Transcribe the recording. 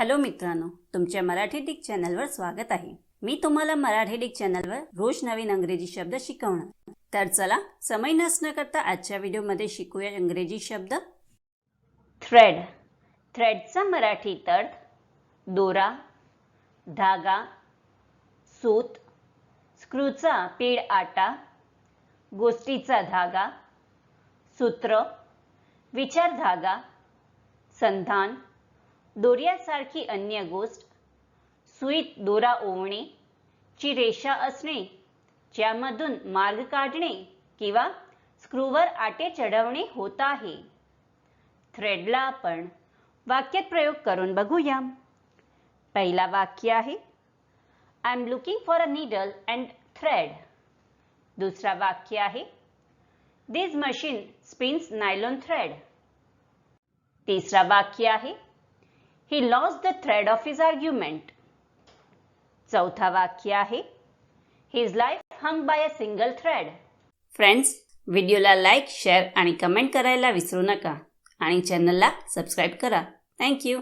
Hello मित्रांनो तुमच्या Marathi Dick चॅनलवर स्वागत आहे. मी तुम्हाला मराठी डिक चॅनलवर रोज नवीन अंग्रेजी शब्द शिकवणार. तर चला समय नसण्याकरता आजच्या व्हिडिओमध्ये शिकूया इंग्रजी शब्द. थ्रेड थ्रेडचा मराठी अर्थ दोरा धागा सूत स्क्रूचा पीड आटा गोष्टीचा धागा सूत्र विचार धागा संधान दोऱ्यासारखी अन्य गोष्ट. सुईत दोरा ओवणे ची रेषा असणे ज्यामधून मार्ग काढणे किंवा स्क्रूवर आटे चढवणे होत आहे. थ्रेडला आपण वाक्यात प्रयोग करून बघूया. पहिला वाक्य आहे I am looking for a needle and thread दुसरा वाक्य आहे this machine spins nylon thread तिसरा वाक्य आहे he lost the thread of his argument चौथा वाक्य आहे. His life hung by a single thread friends व्हिडिओला लाईक शेअर आणि कमेंट करायला विसरू नका. आणि चॅनलला सबस्क्राईब करा. थँक्यू